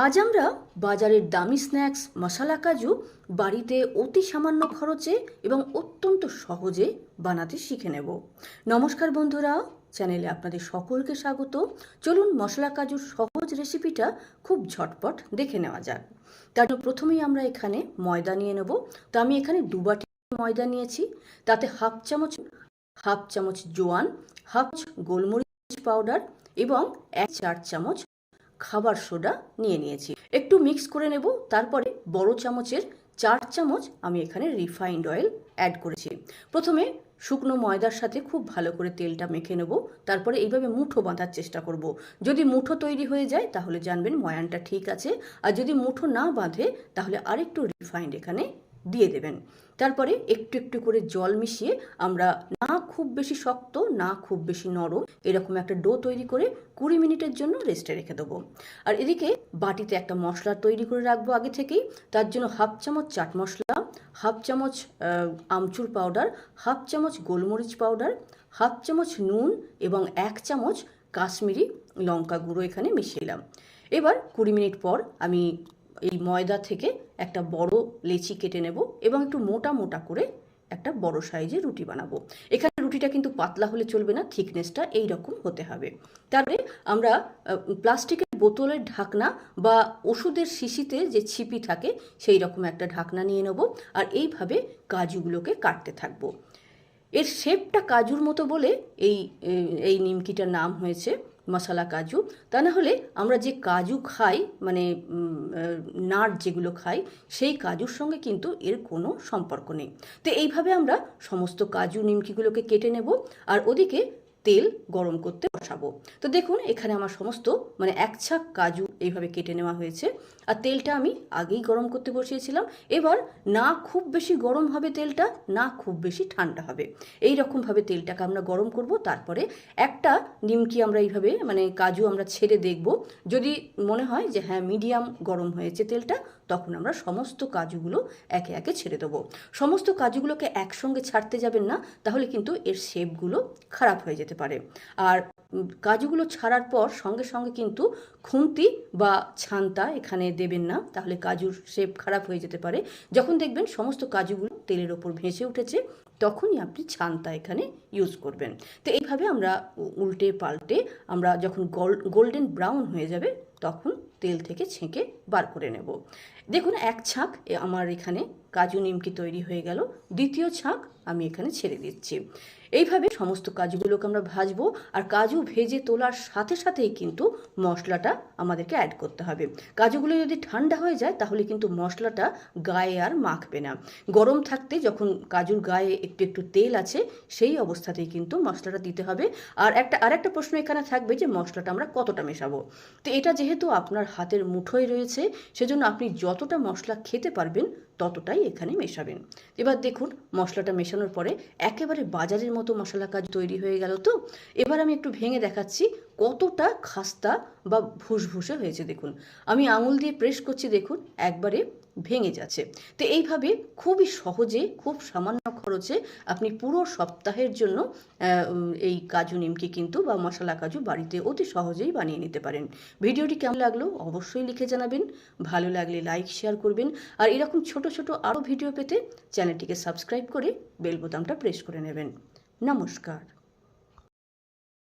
আজ আমরা বাজারের দামি স্ন্যাক্স, মশালা কাজু বাড়িতে অতি সামান্য খরচে এবং অত্যন্ত সহজে বানাতে শিখে নেব। নমস্কার বন্ধুরা, চ্যানেলে আপনাদের সকলকে স্বাগত। চলুন মশলা কাজুর সহজ রেসিপিটা খুব ঝটপট দেখে নেওয়া যাক। তার প্রথমেই আমরা এখানে ময়দা নিয়ে নেব। তো আমি এখানে দু বাটি ময়দা নিয়েছি। তাতে হাফ চামচ হাফ চামচ জোয়ান, হাফ গোলমরিচ পাউডার এবং এক চার চামচ খাবার সোডা নিয়ে নিয়েছি। একটু মিক্স করে নেব, তারপরে বড় চামচের চার চামচ আমি এখানে রিফাইন্ড অয়েল অ্যাড করেছি। প্রথমে শুকনো ময়দার সাথে খুব ভালো করে তেলটা মেখে নেব, তারপরে এইভাবে মুঠো বাঁধার চেষ্টা করব। যদি মুঠো তৈরি হয়ে যায়, তাহলে জানবেন ময়ানটা ঠিক আছে, আর যদি মুঠো না বাঁধে, তাহলে আরেকটু রিফাইন্ড এখানে দিয়ে দেবেন। তারপরে একটু একটু করে জল মিশিয়ে আমরা না খুব বেশি শক্ত, না খুব বেশি নরম এরকম একটা ডো তৈরি করে কুড়ি মিনিটের জন্য রেস্টে রেখে দেবো। আর এদিকে বাটিতে একটা মশলা তৈরি করে রাখব আগে থেকেই। তার জন্য হাফ চামচ চাট মশলা, হাফ চামচ আমচুর পাউডার হাফ চামচ গোলমরিচ পাউডার হাফ চামচ নুন এবং এক চামচ কাশ্মীরি লঙ্কা গুঁড়ো এখানে মিশিয়ে এবার কুড়ি মিনিট পর আমি এই ময়দা থেকে একটা বড় লেচি কেটে নেব এবং একটু মোটা মোটা করে একটা বড় সাইজের রুটি বানাবো। এখানে রুটিটা কিন্তু পাতলা হলে চলবে না, থিকনেসটা এই রকম হতে হবে। তারপরে আমরা প্লাস্টিকের বোতলের ঢাকনা বা ওষুধের শিশিতে যে ছিপি থাকে সেই রকম একটা ঢাকনা নিয়ে নেব আর এইভাবে কাজুগুলোকে কাটতে থাকব। এর শেপটা কাজুর মতো বলে এই এই নিমকিটার নাম হয়েছে। মশালা কাজু। তা না হলে আমরা যে কাজু খাই মানে নাট যেগুলো খাই, সেই কাজুর সঙ্গে কিন্তু এর কোনো সম্পর্ক নেই। তো এইভাবে আমরা সমস্ত কাজু নিমকিগুলোকে কেটে নেব আর ওদিকে তেল গরম করতে বসাবো। তো দেখুন, এখানে আমার সমস্ত মানে এক ছাক কাজু এইভাবে কেটে নেওয়া হয়েছে। আর তেলটা আমি আগেই গরম করতে বসিয়েছিলাম। এবার না খুব বেশি গরম হবে তেলটা, না খুব বেশি ঠান্ডা হবে। এই রকমভাবে তেলটাকে আমরা গরম করব। তারপরে একটা নিমকি আমরা এইভাবে মানে কাজু আমরা ছেড়ে দেখব। যদি মনে হয় যে হ্যাঁ মিডিয়াম গরম হয়েছে তেলটা, তখন আমরা সমস্ত কাজুগুলো একে একে ছেড়ে দেবো। সমস্ত কাজুগুলোকে একসঙ্গে ছাড়তে যাবেন না, তাহলে কিন্তু এর শেপগুলো খারাপ হয়ে যেতে পারে। আর কাজুগুলো ছাড়ার পর সঙ্গে সঙ্গে কিন্তু খুন্তি বা ছান্তা এখানে দেবেন না, তাহলে কাজুর শেপ খারাপ হয়ে যেতে পারে। যখন দেখবেন সমস্ত কাজুগুলো তেলের ওপর ভেসে উঠেছে, তখনই আপনি ছান্তা এখানে ইউজ করবেন। তো এইভাবে আমরা উল্টে পাল্টে আমরা যখন গোল, গোল্ডেন ব্রাউন হয়ে যাবে, তখন তেল থেকে ছেঁকে বার করে নেব। দেখুন, এক ছাঁক আমার এখানে কাজু নিমকি তৈরি হয়ে গেল। দ্বিতীয় ছাঁক আমি এখানে ছেড়ে দিচ্ছি। এইভাবে সমস্ত কাজুগুলোকে আমরা ভাজবো আর কাজু ভেজে তোলার সাথে সাথেই কিন্তু মশলাটা আমাদেরকে অ্যাড করতে হবে। কাজুগুলো যদি ঠান্ডা হয়ে যায় তাহলে কিন্তু মশলাটা গায়ে আর মাখবে না। গরম থাকতে যখন কাজুর গায়ে একটু একটু তেল আছে সেই অবস্থাতেই কিন্তু মশলাটা দিতে হবে। আর একটা, আরেকটা প্রশ্ন এখানে থাকবে যে মশলাটা আমরা কতটা মেশাবো? তো এটা যেহেতু আপনার হাতের মুঠোয় রয়েছে, সেজন্য আপনি যতটা মশলা খেতে পারবেন ততটাই এখানে মেশাবেন। এবার দেখুন, মশলাটা মেশানোর পরে একেবারে বাজারের মতো মশলা কাজ তৈরি হয়ে গেল তো। এবার আমি একটু ভেঙে দেখাচ্ছি কতটা খাস্তা বা ভুসভুসে হয়েছে। দেখুন, আমি আঙুল দিয়ে প্রেস করছি, দেখুন, একবারে ভেঙে যাচ্ছে। তো এইভাবে খুবই সহজে, খুব সামান্য খরচে আপনি পুরো সপ্তাহের জন্য এই কাজু নিমকি কিন্তু বা মশলা কাজু বাড়িতে অতি সহজেই বানিয়ে নিতে পারেন। ভিডিওটি কেমন লাগল অবশ্যই লিখে জানাবেন। ভালো লাগলে লাইক, শেয়ার করবেন। আর এরকম ছোট ছোট আরও ভিডিও পেতে চ্যানেলটিকে সাবস্ক্রাইব করে বেল বোতামটা প্রেস করে নেবেন। নমস্কার।